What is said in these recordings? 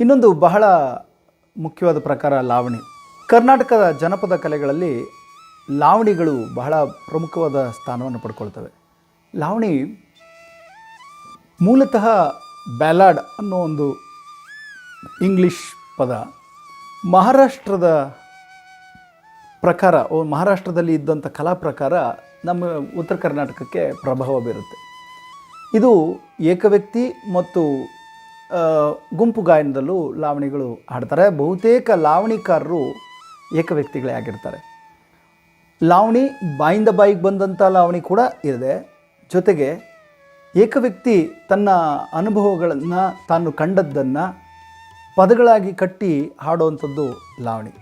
ಇನ್ನೊಂದು ಬಹಳ ಮುಖ್ಯವಾದ ಪ್ರಕಾರ ಲಾವಣಿ. ಕರ್ನಾಟಕದ ಜನಪದ ಕಲೆಗಳಲ್ಲಿ ಲಾವಣಿಗಳು ಬಹಳ ಪ್ರಮುಖವಾದ ಸ್ಥಾನವನ್ನು ಪಡ್ಕೊಳ್ತವೆ. ಲಾವಣಿ ಮೂಲತಃ ಬ್ಯಾಲಾಡ್ ಅನ್ನೋ ಒಂದು ಇಂಗ್ಲಿಷ್ ಪದ ಮಹಾರಾಷ್ಟ್ರದ ಪ್ರಕಾರ ಮಹಾರಾಷ್ಟ್ರದಲ್ಲಿ ಇದ್ದಂಥ ಕಲಾ ಪ್ರಕಾರ ನಮ್ಮ ಉತ್ತರ ಕರ್ನಾಟಕಕ್ಕೆ ಪ್ರಭಾವ ಬೀರುತ್ತೆ. ಇದು ಏಕವ್ಯಕ್ತಿ ಮತ್ತು ಗುಂಪು ಗಾಯನದಲ್ಲೂ ಲಾವಣಿಗಳು ಹಾಡ್ತಾರೆ. ಬಹುತೇಕ ಲಾವಣಿಕಾರರು ಏಕವ್ಯಕ್ತಿಗಳೇ ಆಗಿರ್ತಾರೆ. ಲಾವಣಿ ಬಾಯಿಂದ ಬಾಯಿಗೆ ಬಂದಂಥ ಲಾವಣಿ ಕೂಡ ಇದೆ. ಜೊತೆಗೆ ಏಕವ್ಯಕ್ತಿ ತನ್ನ ಅನುಭವಗಳನ್ನು ತಾನು ಕಂಡದ್ದನ್ನು ಪದಗಳಾಗಿ ಕಟ್ಟಿ ಹಾಡುವಂಥದ್ದು ಲಾವಣಿ.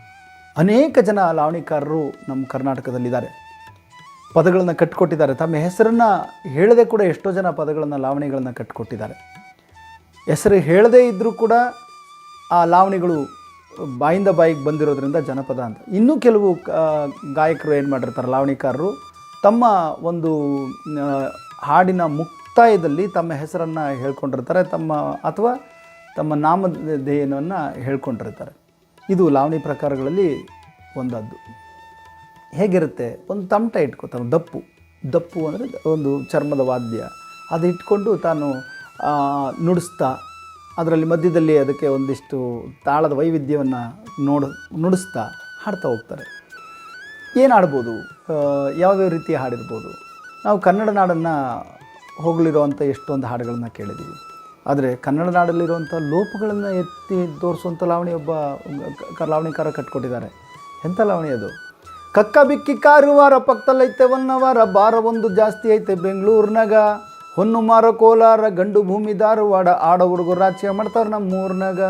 ಅನೇಕ ಜನ ಲಾವಣಿಕಾರರು ನಮ್ಮ ಕರ್ನಾಟಕದಲ್ಲಿದ್ದಾರೆ. ಪದಗಳನ್ನು ಕಟ್ಟಿಕೊಟ್ಟಿದ್ದಾರೆ ತಮ್ಮ ಹೆಸರನ್ನು ಹೇಳದೆ ಕೂಡ ಎಷ್ಟೋ ಜನ ಪದಗಳನ್ನು, ಲಾವಣಿಗಳನ್ನು ಕಟ್ಟಿಕೊಟ್ಟಿದ್ದಾರೆ ಹೆಸರು ಹೇಳದೇ ಇದ್ದರೂ ಕೂಡ ಆ ಲಾವಣಿಗಳು ಬಾಯಿಂದ ಬಾಯಿಗೆ ಬಂದಿರೋದ್ರಿಂದ ಜನಪದ ಅಂತ. ಇನ್ನೂ ಕೆಲವು ಗಾಯಕರು ಏನು ಮಾಡಿರ್ತಾರೆ, ಲಾವಣಿಕಾರರು, ತಮ್ಮ ಒಂದು ಹಾಡಿನ ಮುಕ್ತಾಯದಲ್ಲಿ ತಮ್ಮ ಹೆಸರನ್ನು ಹೇಳ್ಕೊಂಡಿರ್ತಾರೆ, ತಮ್ಮ ಅಥವಾ ತಮ್ಮ ನಾಮಧೇಯನವನ್ನು ಹೇಳ್ಕೊಂಡಿರ್ತಾರೆ. ಇದು ಲಾವಣಿ ಪ್ರಕಾರಗಳಲ್ಲಿ ಒಂದದ್ದು. ಹೇಗಿರುತ್ತೆ? ಒಂದು ತಮಟ ಇಟ್ಕೋತಾನೆ, ದಪ್ಪು. ದಪ್ಪು ಅಂದರೆ ಒಂದು ಚರ್ಮದ ವಾದ್ಯ. ಅದು ಇಟ್ಕೊಂಡು ತಾನು ನುಡಿಸ್ತಾ, ಅದರಲ್ಲಿ ಮಧ್ಯದಲ್ಲಿ ಅದಕ್ಕೆ ಒಂದಿಷ್ಟು ತಾಳದ ವೈವಿಧ್ಯವನ್ನು ನೋಡ, ನುಡಿಸ್ತಾ ಹಾಡ್ತಾ ಹೋಗ್ತಾರೆ. ಏನು ಹಾಡ್ಬೋದು? ಯಾವ್ಯಾವ ರೀತಿ ಹಾಡಿರ್ಬೋದು? ನಾವು ಕನ್ನಡ ನಾಡನ್ನು ಹೋಗಲಿರುವಂಥ ಎಷ್ಟೊಂದು ಹಾಡುಗಳನ್ನು ಕೇಳಿದ್ದೀವಿ ಆದರೆ ಕನ್ನಡ ನಾಡಲ್ಲಿರುವಂಥ ಲೋಪಗಳನ್ನು ಎತ್ತಿ ತೋರಿಸುವಂಥ ಲಾವಣಿ ಒಬ್ಬ ಲಾವಣಿಕಾರ ಕಟ್ಕೊಟ್ಟಿದ್ದಾರೆ. ಎಂಥ ಲಾವಣಿ ಅದು? ಕಕ್ಕ ಬಿಕ್ಕಿ ಕಾರುವಾರ ಪಕ್ಕದಲ್ಲೈತೆ, ಒನ್ನವಾರ ಬಾರ ಒಂದು ಜಾಸ್ತಿ ಐತೆ, ಬೆಂಗಳೂರಿನಾಗ. ಹೊನ್ನು ಮಾರ ಕೋಲಾರ ಗಂಡು ಭೂಮಿ ಧಾರವಾಡ ಆಡ ಹುಡುಗರು ರಾಜ್ಯ ಮಾಡ್ತಾರೆ ನಮ್ಮ ಊರ್ನಾಗ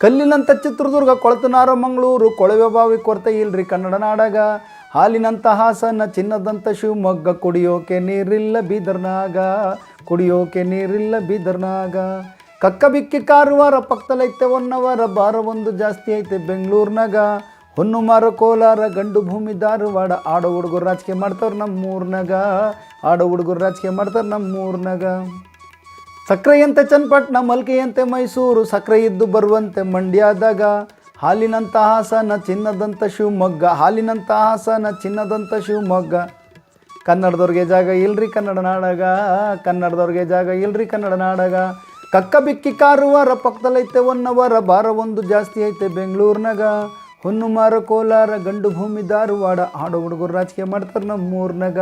ಕಲ್ಲಿನಂಥ ಚಿತ್ರದುರ್ಗ, ಕೊಳತನಾರ, ಮಂಗಳೂರು, ಕೊಳವೆ ಬಾವಿ ಕೊರತೆ ಇಲ್ರಿ ಕನ್ನಡ ನಾಡಾಗ. ಹಾಲಿನಂಥ ಹಾಸನ ಚಿನ್ನದಂಥ ಶಿವಮೊಗ್ಗ, ಕುಡಿಯೋಕೆ ನೀರಿಲ್ಲ ಬೀದರ್ನಾಗ. ಕುಡಿಯೋಕೆ ನೀರಿಲ್ಲ ಬೀದರ್ನಾಗ. ಕಕ್ಕ ಬಿಕ್ಕಿ ಕಾರುವಾರ ಪಕ್ಕದಲ್ಲೈತೆ ಒನ್ನವಾರ ಬಾರ ಒಂದು ಜಾಸ್ತಿ ಐತೆ ಬೆಂಗಳೂರಿನಾಗ. ಹೊನ್ನು ಮಾರ ಕೋಲಾರ, ಗಂಡು ಭೂಮಿ ಧಾರವಾಡ, ಆಡೋ ಹುಡುಗರು ರಾಜಕೀಯ ಮಾಡ್ತಾರೆ ನಮ್ಮ ಊರ್ನಾಗ ಆಡೋ ಹುಡುಗರು ರಾಜಕೀಯ ಮಾಡ್ತಾರೆ ನಮ್ಮ ಊರ್ನಾಗ ಸಕ್ಕರೆಯಂತೆ ಚನ್ನಪಟ್ಟಣ ಮಲ್ಕೆಯಂತೆ ಮೈಸೂರು ಸಕ್ಕರೆ ಇದ್ದು ಬರುವಂತೆ ಮಂಡ್ಯದಾಗ. ಹಾಲಿನಂಥ ಹಾಸನ ಚಿನ್ನದಂಥ ಶಿವಮೊಗ್ಗ. ಹಾಲಿನಂಥ ಹಾಸನ ಚಿನ್ನದಂಥ ಶಿವಮೊಗ್ಗ. ಕನ್ನಡದವ್ರಿಗೆ ಜಾಗ ಇಲ್ರಿ ಕನ್ನಡ ನಾಡಾಗ. ಕನ್ನಡದವ್ರಿಗೆ ಜಾಗ ಇಲ್ರಿ ಕನ್ನಡ ನಾಡಾಗ. ಕಕ್ಕ ಬಿಕ್ಕಿ ಕಾರುವಾರ ಪಕ್ಕದಲ್ಲೈತೆ ಒನ್ನವರ ಬಾರ ಒಂದು ಜಾಸ್ತಿ ಐತೆ ಬೆಂಗಳೂರಿನಾಗ. ಹೊನ್ನು ಮಾರ ಕೋಲಾರ ಗಂಡು ಭೂಮಿ ಧಾರವಾಡ ಆಡೋ ಹುಡುಗರು ರಾಜಕೀಯ ಮಾಡ್ತಾರೆ ನಮ್ಮ ಊರ್ನಾಗ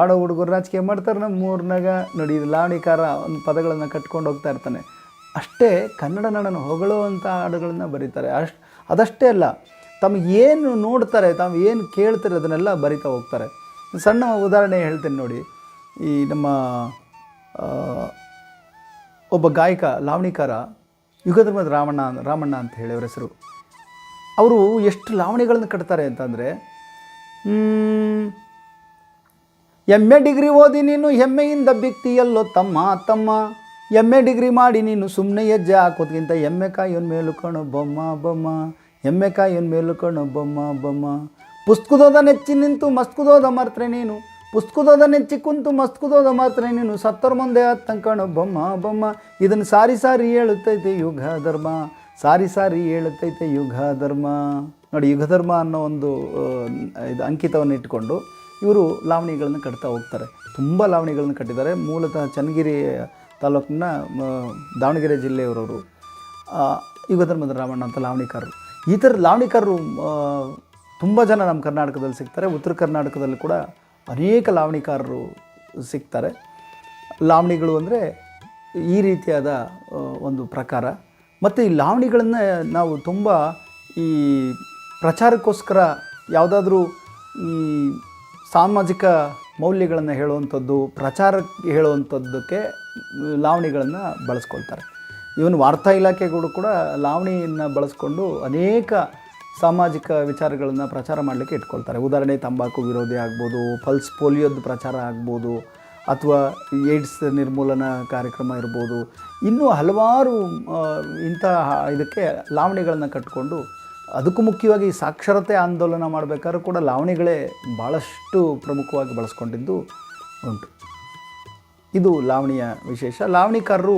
ಆಡೋ ಹುಡುಗರು ರಾಜಕೀಯ ಮಾಡ್ತಾರೆ ನಮ್ಮ ಊರ್ನಾಗ ನೋಡಿ, ಇದು ಲಾವಣಿಕಾರ ಒಂದು ಪದಗಳನ್ನು ಕಟ್ಕೊಂಡು ಹೋಗ್ತಾ ಇರ್ತಾನೆ. ಅಷ್ಟೇ ಕನ್ನಡ ನಾಡನ್ನು ಹೊಗಳುವಂಥ ಹಾಡುಗಳನ್ನು ಬರೀತಾರೆ. ಅಷ್ಟು, ಅದಷ್ಟೇ ಅಲ್ಲ, ತಮಗೆ ಏನು ನೋಡ್ತಾರೆ, ತಾವು ಏನು ಕೇಳ್ತಾರೆ ಅದನ್ನೆಲ್ಲ ಬರಿತಾ ಹೋಗ್ತಾರೆ. ಸಣ್ಣ ಉದಾಹರಣೆ ಹೇಳ್ತೇನೆ ನೋಡಿ. ಈ ನಮ್ಮ ಒಬ್ಬ ಗಾಯಕ, ಲಾವಣಿಕಾರ, ಯುಗಧರ್ಮದ ರಾಮಣ್ಣ ರಾಮಣ್ಣ ಅಂತ ಹೇಳಿ ಅವರ ಹೆಸರು. ಅವರು ಎಷ್ಟು ಲಾವಣಿಗಳನ್ನು ಕಟ್ತಾರೆ ಅಂತಂದರೆ ಎಂ ಎ ಡಿಗ್ರಿ ಓದಿ ನೀನು ಹೆಮ್ಮೆಯಿಂದ ಬಿಕ್ತಿಯಲ್ಲೋ ತಮ್ಮ ತಮ್ಮ ಎಂ ಡಿಗ್ರಿ ಮಾಡಿ ನೀನು ಸುಮ್ಮನೆ ಹೆಜ್ಜೆ ಹಾಕೋದ್ಕಿಂತ ಎಮ್ಮೆ ಕಾಯಿಯನ್ ಮೇಲು ಕಣು ಬೊಮ್ಮ ಬೊಮ್ಮ, ಎಮ್ಮೆ ಕಾಯಿಯನ್ ಮೇಲು ಬೊಮ್ಮ ಬೊಮ್ಮ. ಪುಸ್ತಕದೋದ ನೆಚ್ಚಿ ನಿಂತು ಮಸ್ಕುದೋದ ಮರ್ತ್ರೆ ನೀನು, ಪುಸ್ತಕದೋದ ನೆಚ್ಚಿ ಕುಂತು ಮಸ್ಕುದೋದ ಮಾತ್ರೆ ನೀನು, ಸತ್ತರ ಮುಂದೆ ಹತ್ತಂಕಣು ಬೊಮ್ಮ ಬೊಮ್ಮ. ಇದನ್ನು ಸಾರಿ ಸಾರಿ ಹೇಳುತ್ತೈತೆ ಯುಗ ಧರ್ಮ. ಸಾರಿ ಸಾರಿ ಹೇಳುತ್ತೈತೆ ಯುಗ ಧರ್ಮ ನೋಡಿ, ಯುಗಧರ್ಮ ಅನ್ನೋ ಒಂದು ಇದು ಅಂಕಿತವನ್ನು ಇಟ್ಕೊಂಡು ಇವರು ಲಾವಣಿಗಳನ್ನು ಕಟ್ತಾ ಹೋಗ್ತಾರೆ. ತುಂಬ ಲಾವಣಿಗಳನ್ನು ಕಟ್ಟಿದ್ದಾರೆ. ಮೂಲತಃ ಚನ್ನಗಿರಿ ತಾಲೂಕಿನ ದಾವಣಗೆರೆ ಜಿಲ್ಲೆಯವರವರು ಯುಗಧರ್ಮದ ಯುಗ ಧರ್ಮದ ರಾಮಣ್ಣ ಅಂತ ಲಾವಣಿಕಾರರು. ಈ ಥರ ಲಾವಣಿಕಾರರು ತುಂಬ ಜನ ನಮ್ಮ ಕರ್ನಾಟಕದಲ್ಲಿ ಸಿಗ್ತಾರೆ. ಉತ್ತರ ಕರ್ನಾಟಕದಲ್ಲಿ ಕೂಡ ಅನೇಕ ಲಾವಣಿಕಾರರು ಸಿಗ್ತಾರೆ. ಲಾವಣಿಗಳು ಅಂದರೆ ಈ ರೀತಿಯಾದ ಒಂದು ಪ್ರಕಾರ. ಮತ್ತು ಈ ಲಾವಣಿಗಳನ್ನು ನಾವು ತುಂಬ ಈ ಪ್ರಚಾರಕ್ಕೋಸ್ಕರ ಯಾವುದಾದ್ರೂ ಈ ಸಾಮಾಜಿಕ ಮೌಲ್ಯಗಳನ್ನು ಹೇಳುವಂಥದ್ದು, ಪ್ರಚಾರ ಹೇಳುವಂಥದ್ದಕ್ಕೆ ಲಾವಣಿಗಳನ್ನು ಬಳಸ್ಕೊಳ್ತಾರೆ. ಇವನ್ ವಾರ್ತಾ ಇಲಾಖೆಗಳು ಕೂಡ ಲಾವಣಿಯನ್ನು ಬಳಸ್ಕೊಂಡು ಅನೇಕ ಸಾಮಾಜಿಕ ವಿಚಾರಗಳನ್ನು ಪ್ರಚಾರ ಮಾಡಲಿಕ್ಕೆ ಇಟ್ಕೊಳ್ತಾರೆ. ಉದಾಹರಣೆ, ತಂಬಾಕು ವಿರೋಧಿ ಆಗ್ಬೋದು, ಪಲ್ಸ್ ಪೋಲಿಯೋದ ಪ್ರಚಾರ ಆಗ್ಬೋದು ಅಥವಾ ಏಡ್ಸ್ ನಿರ್ಮೂಲನ ಕಾರ್ಯಕ್ರಮ ಇರ್ಬೋದು. ಇನ್ನೂ ಹಲವಾರು ಇಂಥ ಇದಕ್ಕೆ ಲಾವಣಿಗಳನ್ನು ಕಟ್ಟಿಕೊಂಡು ಅದಕ್ಕೂ ಮುಖ್ಯವಾಗಿ ಸಾಕ್ಷರತೆ ಆಂದೋಲನ ಮಾಡಬೇಕಾದ್ರೂ ಕೂಡ ಲಾವಣಿಗಳೇ ಭಾಳಷ್ಟು ಪ್ರಮುಖವಾಗಿ ಬಳಸ್ಕೊಂಡಿದ್ದು ಉಂಟು. ಇದು ಲಾವಣಿಯ ವಿಶೇಷ. ಲಾವಣಿಕಾರರು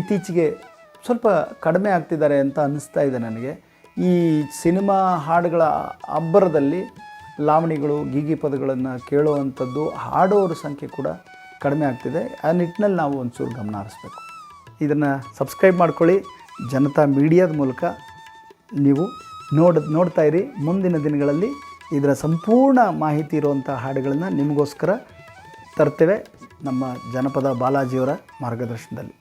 ಇತ್ತೀಚೆಗೆ ಸ್ವಲ್ಪ ಕಡಿಮೆ ಆಗ್ತಿದ್ದಾರೆ ಅಂತ ಅನ್ನಿಸ್ತಾ ಇದೆ ನನಗೆ. ಈ ಸಿನಿಮಾ ಹಾಡುಗಳ ಅಬ್ಬರದಲ್ಲಿ ಲಾವಣಿಗಳು ಗೀಗಿ ಪದಗಳನ್ನು ಕೇಳುವಂಥದ್ದು ಹಾಡೋರ ಸಂಖ್ಯೆ ಕೂಡ ಕಡಿಮೆ ಆಗ್ತಿದೆ. ಆ ನಿಟ್ಟಿನಲ್ಲಿ ನಾವು ಒಂಚೂರು ಗಮನ ಹರಿಸ್ಬೇಕು. ಇದನ್ನು ಸಬ್ಸ್ಕ್ರೈಬ್ ಮಾಡ್ಕೊಳ್ಳಿ. ಜನತಾ ಮೀಡಿಯಾದ ಮೂಲಕ ನೀವು ನೋಡ್, ನೋಡ್ತಾ ಇರಿ. ಮುಂದಿನ ದಿನಗಳಲ್ಲಿ ಇದರ ಸಂಪೂರ್ಣ ಮಾಹಿತಿ ಇರುವಂಥ ಹಾಡುಗಳನ್ನು ನಿಮಗೋಸ್ಕರ ತರ್ತೇವೆ. ನಮ್ಮ ಜನಪದ ಬಾಲಾಜಿಯವರ ಮಾರ್ಗದರ್ಶನದಲ್ಲಿ.